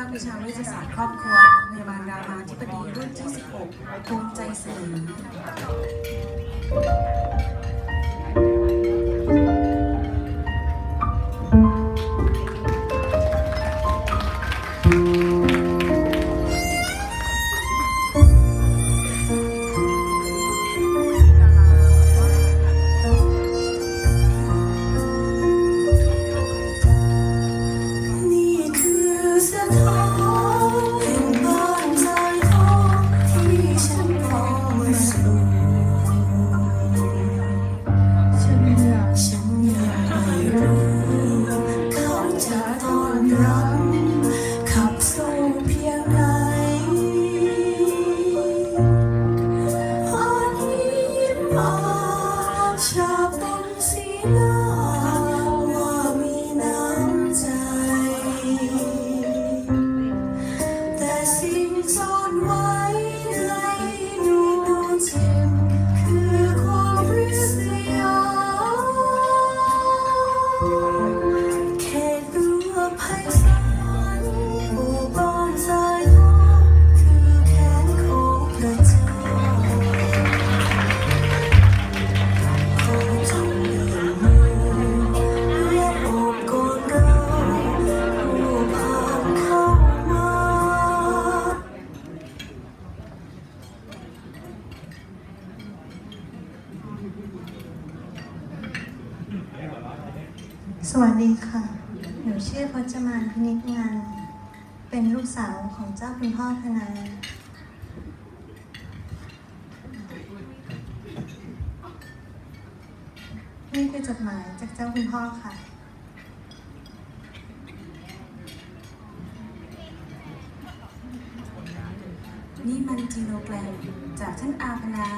าควิชาวิทยาศาสตร์ครอบครัวพยาบาลรามาธิบดีรุ่นที่ 16 ภูมิใจเสนอ รั้ ของเจ้าคุณพ่อพนานี่คือจดหมายจากเจ้าคุณพ่อค่ะ นี่มันจีโนแกรมจากท่านอาพนา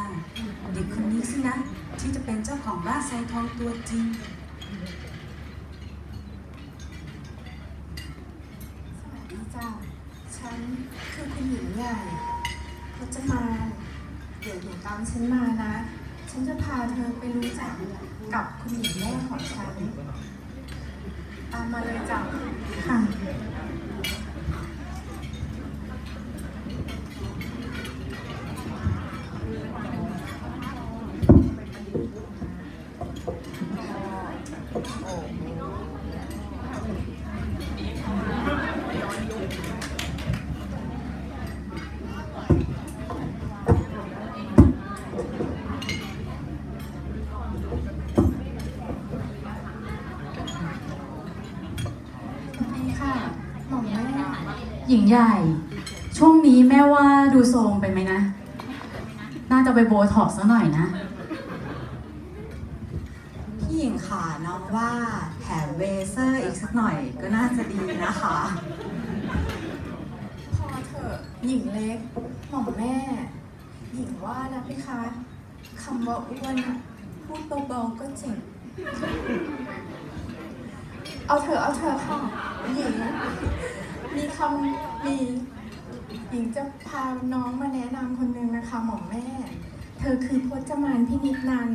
เด็กคนนี้สินะ ที่จะเป็นเจ้าของบ้านไซทองตัวจริง สวัสดีจ้าฉันคือคุณหญิงใหญ่พจมานเดี๋ยวหนูตามฉันมานะ ฉันจะพาเธอไปรู้จักกับคุณหญิงแม่ของฉัน ตามมาเลยจ้ะ ค่ะ ดีค่ะ หม่อมแม่ หญิงใหญ่ ช่วงนี้แม่ว่าดูโทรมไปไหมนะ น่าจะไปโบท็อกซะหน่อยนะ พี่หญิงขาน้องว่าแถมเวเซอร์อีกสักหน่อยก็น่าจะดีนะคะ พอเถอะหญิงเล็ก หม่อมแม่ หญิงว่านะพี่คะคำว่าอ้วนน่ะพูดเบาๆก็เจ็บเอาเถอะเอาเถอะค่ะหญิง มีคำมีหญิงจะพาน้องมาแนะนำคนหนึงนะคะหมอแม่ เธอคือพจมานพินิจนัน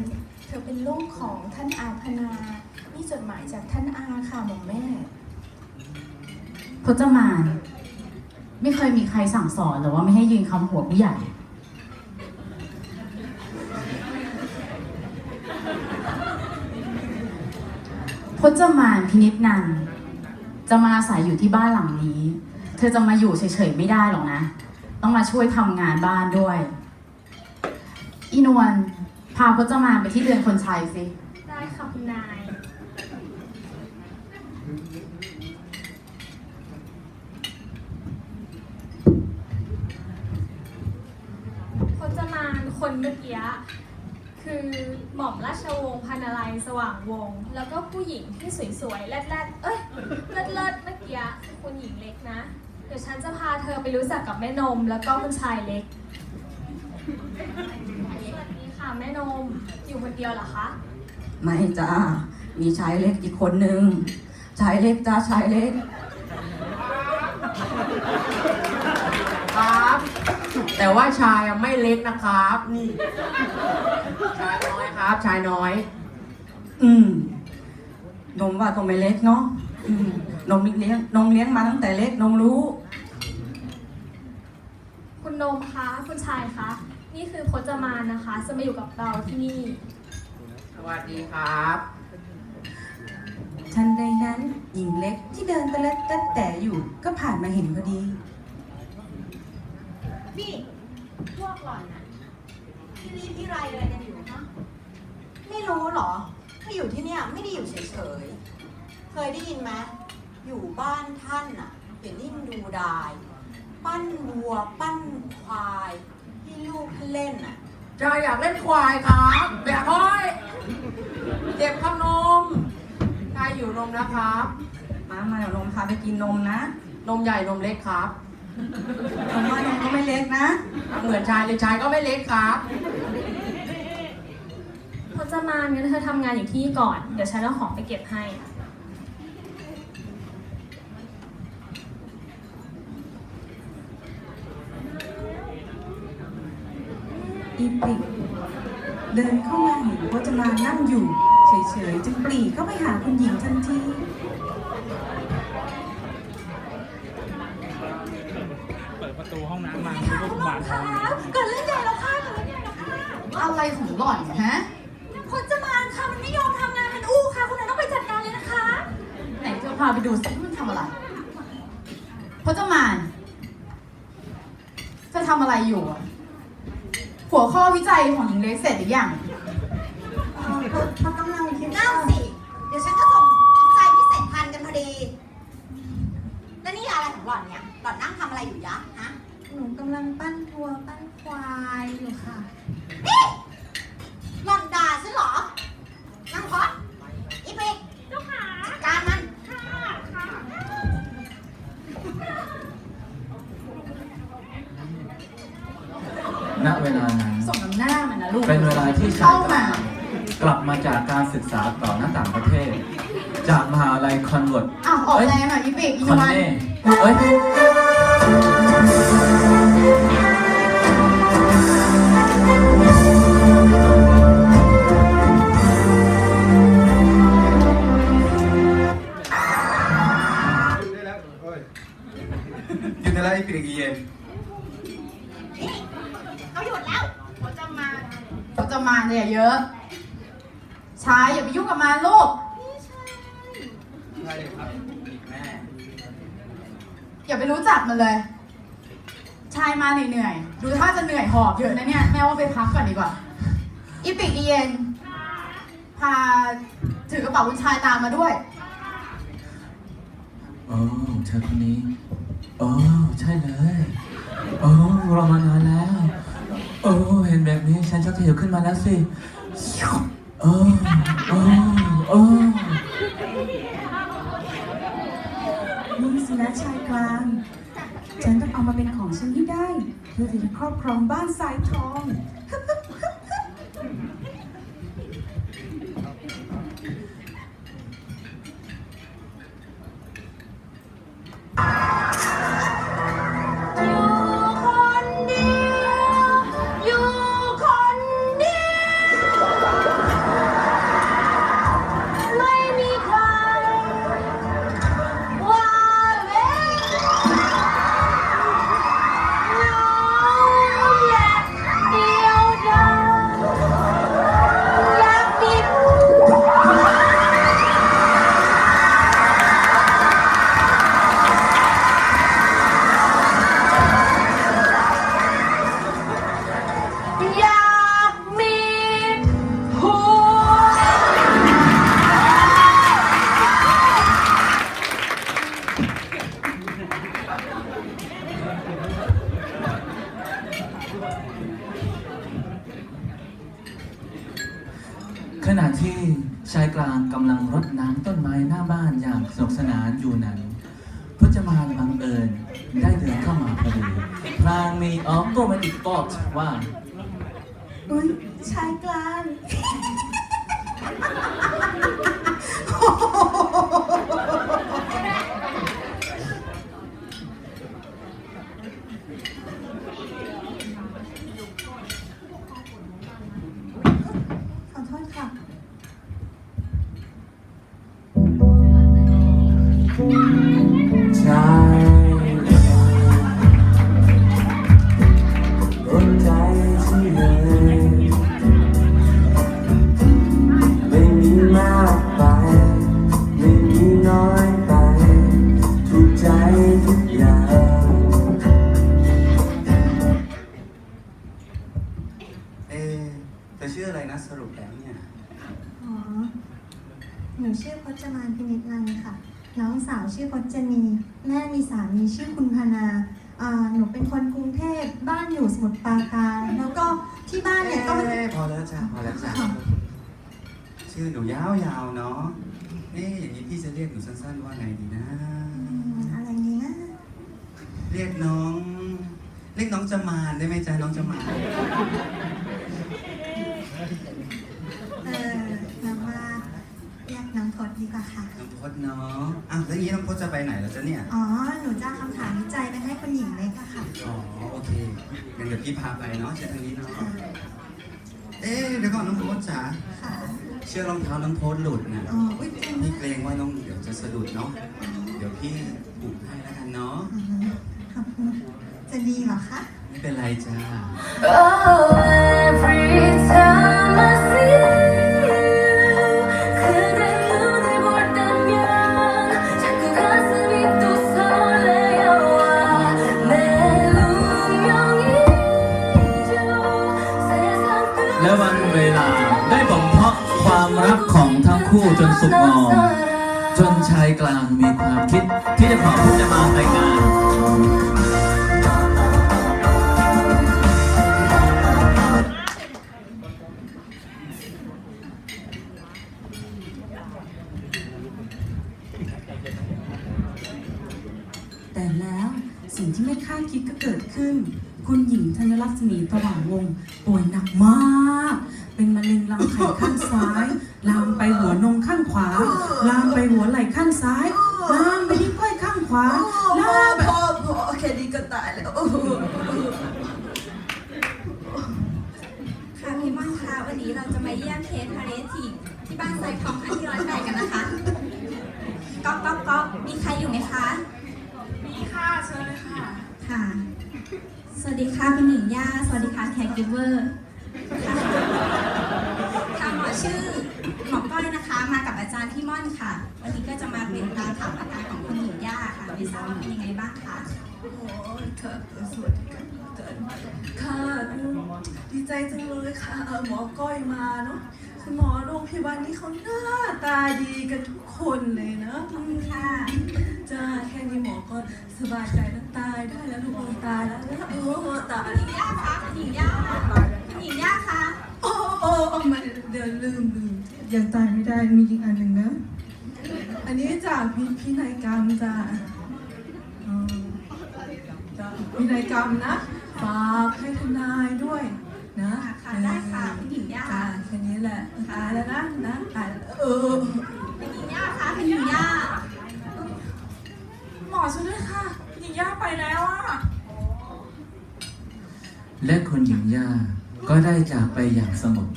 เธอเป็นลูกของท่านอาพนานี่จดหมายจากท่านอาค่ะหมอแม่ พจมาน ไม่เคยมีใครสั่งสอนหรือว่าไม่ให้ยืนคำหัวผู้ใหญ่ พจมานพินิจนันท์ จะมาอาศัยอยู่ที่บ้านหลังนี้ เธอจะมาอยู่เฉยๆไม่ได้หรอกนะ ต้องมาช่วยทำงานบ้านด้วย อีนวลพาพจมานไปที่เรือนคนชัยสิ ได้ค่ะคุณนาย พจมานคนเมื่อกี้ คือหม่อมราชวงศ์พันลัยสว่างวงศ์แล้วก็ผู้หญิงที่สวยๆแรดๆ เอ้ยเลิศๆเมื่อกี้คือคุณหญิงเล็กนะ เดี๋ยวฉันจะพาเธอไปรู้จักกับแม่นมแล้วก็คุณชายเล็ก สวัสดีค่ะแม่นม อยู่คนเดียวเหรอคะ ไม่จ้า มีชายเล็กอีกคนนึง ชายเล็กจ้าชายเล็กครับ แต่ว่าชายอะไม่เล็กนะครับ นี่ ครับ ชายน้อย อืม นมว่าก็ไม่เล็กเนาะอืมนมเลี้ยงนมเลี้ยงมาตั้งแต่เล็กนมรู้ คุณนมคะคุณชายคะนี่คือพจมานนะคะ จะมาอยู่กับเราที่นี่ สวัสดีครับ ทันใดนั้นหญิงเล็กที่เดินตะเล็ดตะแต่อยู่ก็ผ่านมาเห็นพอดี นี่ พวกหล่อนน่ะที่รีที่ไรอะไรกันอยู่ฮะ ไม่รู้เหรอถ้าอยู่ที่เนี่ยไม่ได้อยู่เฉยๆ เคยได้ยินไหมอยู่บ้านท่านน่ะเดี๋ยวนิ่งดูดาย ปั้นวัว ปั้นควายให้ลูกท่านเล่นน่ะชายอยากเล่นควายครับแบบห้อยเจ็บข้างนมชายอยู่นมนะครับ มามาเดี๋ยวนมพาไปกินนมนะ นมใหญ่นมเล็กครับนมว่านมก็ไม่เล็กนะ เหมือนชายเลยชายก็ไม่เล็กครับ พจมานงั้นเธอทำงานอยู่ที่นี่ก่อน เดี๋ยวฉันเอาของไปเก็บให้ อีปริกเดินเข้ามาเห็นพจมานนั่งอยู่ เฉยๆ จึงปรีเข้าไปหาคุณหญิงทันที เปิดประตูห้องน้ำมาคือก็บาดทอง เกิดเรื่องใหญ่แล้วค่ะเกิดเรื่องใหญ่แล้วค่ะ อะไรของหล่อนฮะ มาไปดูสิมันทำอะไรพจมานจะทำอะไรอยู่อะหัวข้อวิจัยของหญิงเล็กเสร็จหรือยังาถือกระเป๋าคุณชายตามมาด้วยโอ้เธอคนนี้โอ้ใช่เลยโอ้รอมานานแล้วโอ้เห็นแบบนี้ฉันชักจะหิวขึ้นมาแล้วสิโอ้โอ้โอ้นี่สินะชายกลาง ฉันต้องเอามาเป็นของฉันให้ได้ เพื่อที่จะครอบครองบ้านสายทอง ติ สรุปแล้วเนี่ย อ๋อ หนูชื่อพจมานพินิจนันท์ค่ะ น้องสาวชื่อพจนี แม่มีสามีชื่อคุณพนาอ่าหนูเป็นคนกรุงเทพบ้านอยู่สมุทรปราการ แล้วก็ที่บ้านเนี่ยก็ไม่เอ้ยพอแล้วจ้าพอแล้วจ้าชื่อหนูยาวๆเนาะเอ๊ะอย่างนี้พี่จะเรียกหนูสั้นๆว่าไงดีนะ อืมอะไรนี้นะเรียกน้อง เรียกน้องจมานได้ไหมจ๊ะน้องจมาน เออน้องว่าเรียกน้องพจ ดีกว่าค่ะ น้องพจน์เนาะอ้าวแล้วอย่างนี้น้องพจน์จะไปไหนแล้วจ๊ะเนี่ย อ๋อ หนูจะเอาคำถามวิจัยไปให้คุณหญิงเล็กอะค่ะ อ๋อโอเคงั้นเดี๋ยวพี่พาไปเนาะเชิญทางนี้เนาะ เอ๊ะเดี๋ยวก่อนน้องพจน์จ๋าค่ะ เชือกรองเท้าน้องโพสหลุดนะอ๋ออุ้ยจริงพี่เกรงว่าน้องเดี๋ยวจะสะดุดเนาะ เดี๋ยวพี่บุกให้แล้วกันเนาะ อืมขอบคุณจะดีเหรอคะ ไม่เป็นไรจ้า Oh, every time คู่จนสุกงอมจนชายกลางมีความคิดที่จะขอพจมานแต่งงานแต่แล้วสิ่งที่ไม่คาดคิดก็เกิดขึ้น คุณหญิงธัญลักษมีตว่างวงศ์ป่วยหนักมาก ซ้ายลามไปที่ก้อยข้างขวาลามไปพ่อพ่อแค่นี้ก็ตายแล้วค่ะพี่ม่อนคะวันนี้เราจะมาเยี่ยมเคสพาเลทีฟที่บ้านไซทองอันที่ร้อยแปดกันนะคะก๊อกก๊อกก๊อกมีใครอยู่ไหมคะมีค่ะเชิญเลยค่ะค่ะ สวัสดีค่ะคุณหญิงย่าสวัสดีค่ะแขกกิฟเวอร์ค่ะค่ะหมอชื่อหมอก้อยนะคะ มากับอาจารย์พี่ม่อนค่ะวันนี้ก็จะ มาเป็นการถามอาการของคุณหญิงย่าค่ะไม่ทราบว่าเป็นยังไงบ้างคะโอ้ยค่ะสวัสดีค่ะเกิดค่ะดีใจจังเลยค่ะเอ่อหมอก้อยมาเนาะคุณหมอโรงพยาบาลนี้เขาหน้าตาดีกันทุกคนเลยนะขอบคุณค่ะจ้าแค่นี้หมอก็สบายใจแล้วตายได้แล้วลูกเออตายแล้วแล้วเออตายคุณหญิงย่าคะคุณหญิงย่าคุณหญิงย่าคะโอ้โอ้โอ้ไม่เดี๋ยวลืมลืมยังตายไม่ได้มีอีกอันหนึ่งนะ อันนี้จากพี่พี่นายกรรมจ้าอืมจ้าพี่นายกรรมนะ ฝากให้ทนายด้วยนะค่ะได้ค่ะคุณหญิงย่า จ้าแค่นี้แหละตายแล้วนะนะตายแล้วเออ คุณหญิงย่าคะคุณหญิงย่า หมอช่วยด้วยค่ะ หญิงย่าไปแล้วอะ และคุณหญิงย่าก็ได้จากไปอย่างสงบ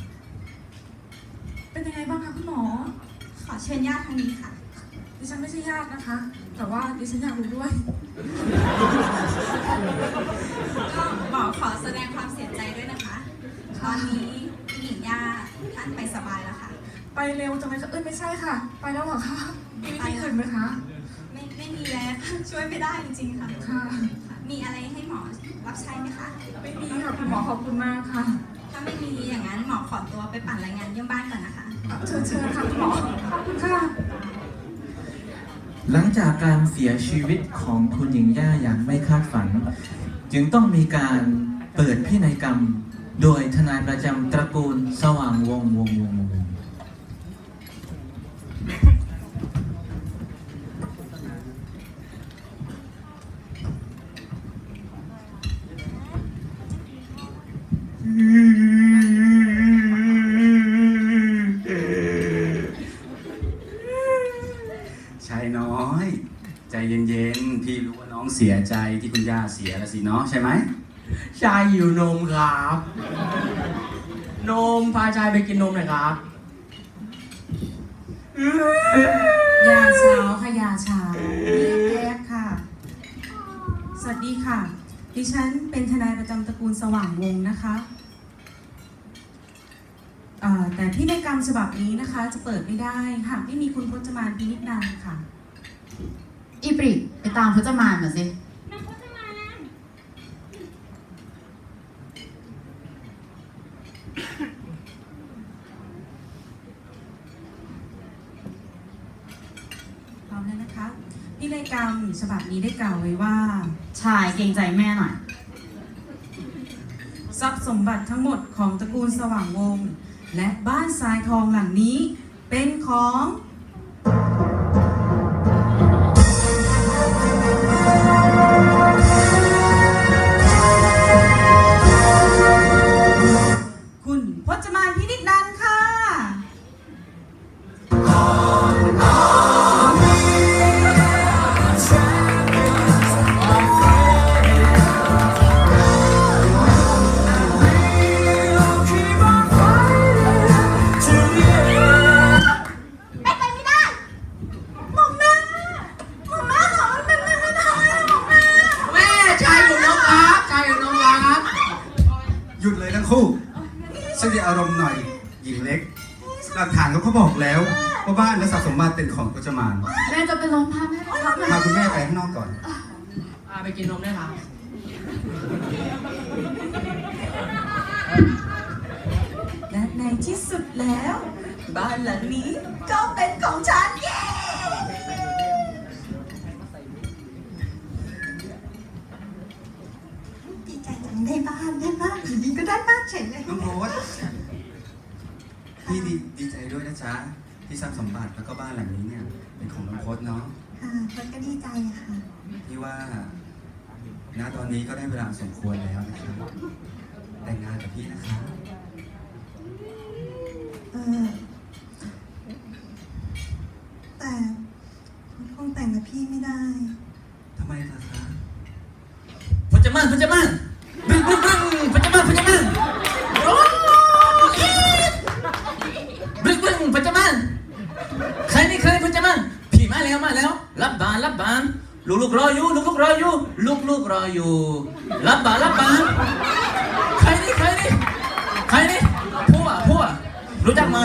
เป็นยังไงบ้างคะคุณหมอ ขอเชิญญาติทางนี้ค่ะ ดิฉันไม่ใช่ญาตินะคะ แต่ว่าดิฉันอยากรู้ด้วยก็หมอขอแสดงความเสียใจด้วยนะคะ ตอนนี้คุณหญิงย่าท่านไปสบายแล้วค่ะ ไปเร็วจังเลยค่ะเอ้ยไม่ใช่ค่ะ ไปแล้วเหรอคะมีวิธีอื่นไหมคะไม่ไม่มีแล้วช่วยไม่ได้จริงๆค่ะค่ะ มีอะไรให้หมอรับใช้ไหมคะไม่มีค่ะคุณหมอขอบคุณมากค่ะ ถ้าไม่มีอย่างนั้นหมอขอตัวไปปั่นรายงานเยี่ยมบ้านก่อนนะคะ เชิญเชิญค่ะคุณหมอขอบคุณค่ะ หลังจากการเสียชีวิตของคุณหญิงย่าอย่างไม่คาดฝัน จึงต้องมีการเปิดพินัยกรรม โดยทนายประจำตระกูลสว่างวงวงวงวงศ์ ชายน้อย ใจเย็นๆ พี่รู้ว่าน้อง เสียใจที่คุณย่าเสียแล้วสิเนาะใช่ไหมชายหิวนมครับ นมพาชายไปกินนมหน่อยครับยาเช้าค่ะยาเช้าเรียกแก๊กค่ะ สวัสดีค่ะ ดิฉันเป็นทนายประจำตระกูลสว่างวงศ์นะคะเอ่อแต่พินัยกรรมฉบับนี้นะคะ จะเปิดไม่ได้หากไม่มีคุณพจมานพินิจนันท์ค่ะอีปริ ตามพจมามาสินางพจมนพร้อมแล้นะคะนิรกรรมฉบับนี้ได้กล่าวไว้ว่า ชายเกรงใจแม่หน่อย ทรัพย์สมบัติทั้งหมดของตระกูลสว่างวงศ์และบ้านทรายทองหลังนี้เป็นของ หลักฐานเขาก็บอกแล้วว่าบ้านและสะสมมาเป็นของกุจะมารแม่จะไปร้องพาแม่ครัพาคุณแม่ไปข้างนอกก่อน พาไปกินนมได้ค่ะบและในที่สุดแล้ว บ้านหลังนี้ก็เป็นของฉันเย้ดีใจจังได้บ้านได้บ้านอย่างนี้ก็ได้บ้านเฉยเลย น้องโรส พี่ดีใจด้วยนะจ๊ะที่ทรัพย์สมบัติแล้วก็บ้านหลังนี้เนี่ย เป็นของน้องโพสเนาะค่ะเพิดก็ดีใจค่ะ พี่ว่าณตอนนี้ก็ได้เวลาสมควรแล้วนะครับแต่งงานกับพี่นะคะ เออ รู้จักไหม